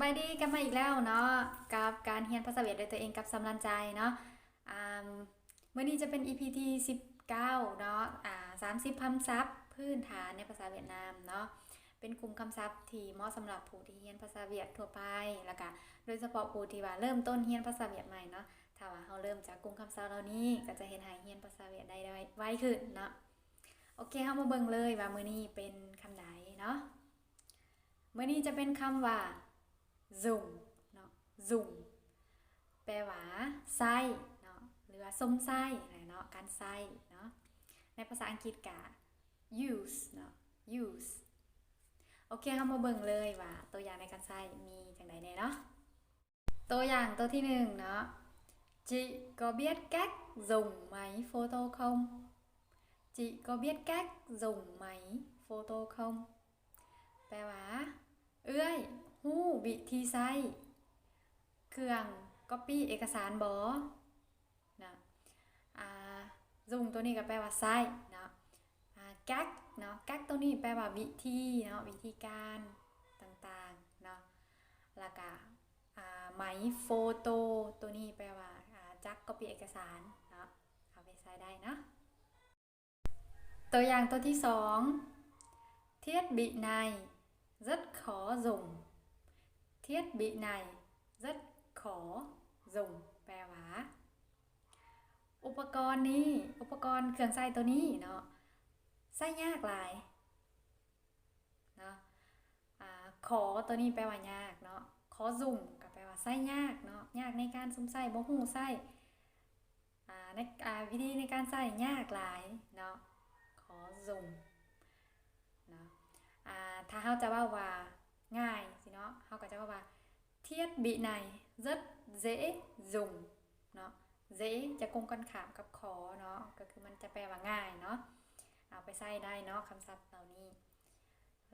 บายดีกันมาอีกแล้วเนาะกับการเรียนภาษาเวียดโดยตัวเองกับสำรันใจเนาะอ่าเมื่อนี้จะเป็น EP ที่19เนาะอ่า30คำศัพท์พื้นฐานในภาษาเวียดนามเนาะเป็นกลุ่มคำศัพท์ที่เหมาะสำหรับผู้ที่เรียนภาษาเวียดทั่วไปแล้วก็โดยเฉพาะผู้ที่ว่าเริ่มต้นเรียนภาษาเวียดใหม่เนาะถ้าว่าเราเริ่มจากกลุ่มคำศัพท์เหล่านี้ก็จะเห็นหายเรียนภาษาเวียดได้ไวขึ้นเนาะโอเคเฮามาเบิ่งเลยว่ามื้อนี้เป็นคำใดเนาะมื้อนี้จะเป็นคำว่า dùng เนาะ dùng แปลว่าไส้เนาะหรือว่าส้มไส้อะไรเนาะการไส้เนาะในภาษาอังกฤษกะ use เนาะ use โอเคเรามาเบิ่งเลยว่าตัวอย่างในการไส้มีจังไดแน่เนาะตัวอย่างตัวที่หนึ่งเนาะ chị có biết cách dùng máy photo không chị có biết cách dùng máy photo không แปลว่าเอื้อย ฮู้วิธีใช้เครื่อง copy เอกสารบอนะอ่า dùng ตัวนี้ก็แปลว่าใช้เนาะอ่า cách เนาะ cách ตัวนี้แปลว่าวิธีเนาะวิธีการต่างๆเนาะแล้วก็อ่าไหมโฟโตตัวนี้แปลว่าอ่าจัก copy เอกสารเนาะเอาไปใช้ได้เนาะตัวอย่างตัวที่สอง thiết bị này rất khó dùng thiết bị này rất khó dùng แปลว่า อุปกรณ์นี้ อุปกรณ์เครื่องใช้ตัวนี้เนาะใช้ยากหลายเนาะอ่าขอตัวนี้แปลว่ายากเนาะขอซุ่มก็แปลว่าใช้ยากเนาะยากในการซุ่มใช้บ่ฮู้ใช้อ่ในวิธีในการใช้ยากหลายเนาะขอซุ่มเนาะถ้าเขาจะว่าว่าง่าย สิเนาะเขาก็จะว่าว่า thiết bị này rất dễ dùng เนาะ dễ จะกงกันขามกับขอเนาะก็คือมันจะแปลว่าง่ายเนาะเอาไปใส่ได้เนาะคำศัพท์เหล่านี้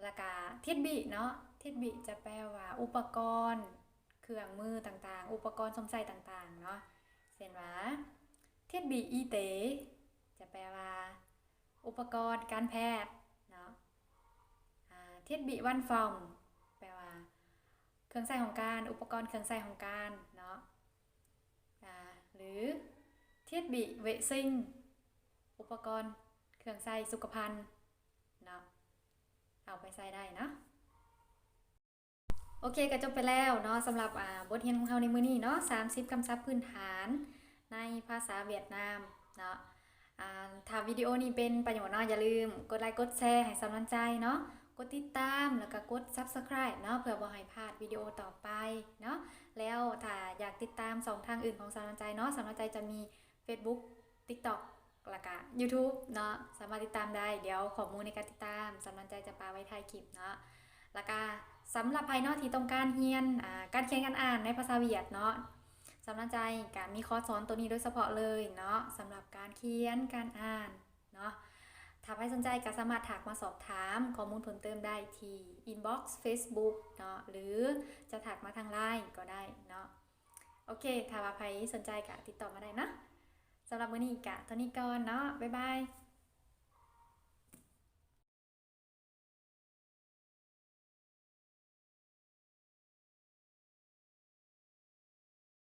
แล้วก็ thiết bị เนาะ thiết bị จะแปลว่าอุปกรณ์ เครื่องมือต่างๆ อุปกรณ์สมใส่ต่างๆเนาะเช่นว่า thiết bị y tế จะแปลว่า อุปกรณ์การแพทย์เนาะ thiết bị văn phòng เครื่องใช้ของการ อุปกรณ์เครื่องใช้ของการเนาะอ่าหรือ thiết bị vệ sinh อุปกรณ์เครื่องใช้สุขภัณฑ์เนาะเอาไปใช้ได้เนาะโอเคก็จบไปแล้วเนาะสำหรับอ่าบทเรียนของเราในมื้อนี้เนาะ30คำศัพท์พื้นฐานในภาษาเวียดนามเนาะอ่าถ้าวิดีโอนี้เป็นประโยชน์เนาะอย่าลืมกดไลค์กดแชร์ให้กำลังใจเนาะ ดติดตามแล้วก็กด subscribe เนาะเพื่อบ่ให้พลาดวิดีโอต่อไปเนาะแล้วถ้าอยากติดตามสองทางอื่นของสำนักใจเนาะสำนักใจจะมี Facebook TikTok แล้วก็ YouTube เนาะสามารถติดตามได้ เดี๋ยวข้อมูลในการติดตามสำนักใจจะปาไว้ท้ายคลิปเนาะแล้วก็สำหรับภายนอกที่ต้องการเรียนการเขียนการอ่านในภาษาเวียดเนาะสำนักใจก็มีคอร์สสอนตัวนี้โดยเฉพาะเลยเนาะสำหรับการเขียนการอ่านเนาะ ถ้าใครสนใจก็สามารถถักมาสอบถามข้อมูลเพิ่มเติมได้ที่ inbox Facebook เนาะหรือจะถักมาทางไลน์ก็ได้เนาะโอเค ถ้าว่าใครสนใจก็ติดต่อมาได้นะสำหรับวันนี้กะตอนนี้ก่อนเนาะบ๊ายบาย